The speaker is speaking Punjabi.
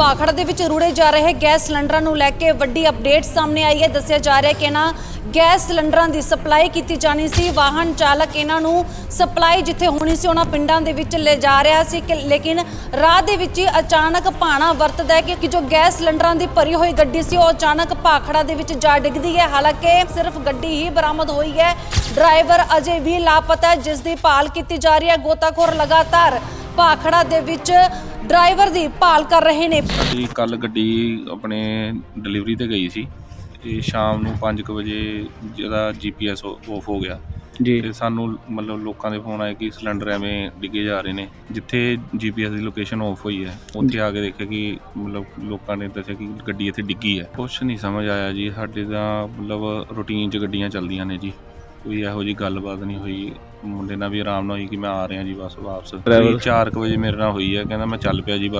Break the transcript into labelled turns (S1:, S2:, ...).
S1: ਭਾਖੜਾ ਦੇ ਵਿੱਚ ਰੁੜੇ ਜਾ ਰਹੇ ਗੈਸ ਸਿਲੰਡਰਾਂ ਨੂੰ ਲੈ ਕੇ ਵੱਡੀ ਅਪਡੇਟ ਸਾਹਮਣੇ ਆਈ ਹੈ। ਦੱਸਿਆ ਜਾ ਰਿਹਾ ਕਿ ਇਹਨਾਂ ਗੈਸ ਸਿਲੰਡਰਾਂ ਦੀ ਸਪਲਾਈ ਕੀਤੀ ਜਾਣੀ ਸੀ। ਵਾਹਨ ਚਾਲਕ ਇਹਨਾਂ ਨੂੰ ਸਪਲਾਈ ਜਿੱਥੇ ਹੋਣੀ ਸੀ, ਉਹਨਾਂ ਪਿੰਡਾਂ ਦੇ ਵਿੱਚ ਲੈ ਜਾ ਰਿਹਾ ਸੀ ਕਿ ਲੇਕਿਨ ਰਾਹ ਦੇ ਵਿੱਚ ਹੀ ਅਚਾਨਕ ਭਾਣਾ ਵਰਤਦਾ ਹੈ ਕਿ ਜੋ ਗੈਸ ਸਿਲੰਡਰਾਂ ਦੀ ਭਰੀ ਹੋਈ ਗੱਡੀ ਸੀ, ਉਹ ਅਚਾਨਕ ਭਾਖੜਾ ਦੇ ਵਿੱਚ ਜਾ ਡਿੱਗਦੀ ਹੈ। ਹਾਲਾਂਕਿ ਸਿਰਫ ਗੱਡੀ ਹੀ ਬਰਾਮਦ ਹੋਈ ਹੈ। ਡਰਾਈਵਰ ਅਜੇ ਵੀ ਲਾਪਤਾ ਹੈ, ਜਿਸ ਦੀ ਭਾਲ ਕੀਤੀ ਜਾ ਰਹੀ ਹੈ। ਗੋਤਾਖੋਰ ਲਗਾਤਾਰ ਭਾਖੜਾ ਦੇ ਵਿੱਚ ਡਰਾਈਵਰ ਦੀ ਭਾਲ ਕਰ ਰਹੇ ਨੇ।
S2: ਅਸੀਂ ਕੱਲ ਗੱਡੀ ਆਪਣੇ ਡਿਲੀਵਰੀ ਤੇ ਗਈ ਸੀ ਤੇ ਸ਼ਾਮ ਨੂੰ 5:00 ਵਜੇ ਜਿਹਦਾ ਜੀਪੀਐਸ ਆਫ ਹੋ ਗਿਆ।
S3: ਜੀ।
S2: ਤੇ ਸਾਨੂੰ ਮਤਲਬ ਲੋਕਾਂ ਦੇ ਫੋਨ ਆਏ ਕਿ ਸਿਲੰਡਰ ਐਵੇਂ ਡਿੱਗੇ ਜਾ ਰਹੇ ਨੇ ਜਿੱਥੇ ਜੀਪੀਐਸ ਦੀ ਲੋਕੇਸ਼ਨ ਆਫ ਹੋਈ ਹੈ ਉੱਥੇ ਆ ਕੇ ਦੇਖਿਆ ਕਿ ਮਤਲਬ ਲੋਕਾਂ ਨੇ ਦੱਸਿਆ ਕਿ ਗੱਡੀ ਇੱਥੇ ਡਿੱਗੀ ਹੈ। ਕੁਛ ਨਹੀਂ ਸਮਝ ਆਇਆ ਜੀ ਸਾਡੇ ਤਾਂ ਮਤਲਬ ਰੂਟੀਨ 'ਚ ਗੱਡੀਆਂ ਚੱਲਦੀਆਂ ਨੇ ਜੀ। ਕੋਈ ਇਹੋ ਜੀ ਗੱਲਬਾਤ ਨਹੀਂ ਹੋਈ। ਮੁੰਡੇ ਨਾਲ ਵੀ ਆਰਾਮ ਨਾਲ ਹੋਈ ਕਿ ਮੈਂ ਆ ਰਿਹਾ ਜੀ ਬਸ ਵਾਪਸ।
S3: Driver-
S2: ਚਾਰ 4 ਵਜੇ ਮੇਰੇ ਨਾਲ ਹੋਈ ਹੈ ਕਹਿੰਦਾ ਮੈਂ ਚੱਲ ਪਿਆ ਜੀ ਬਸ।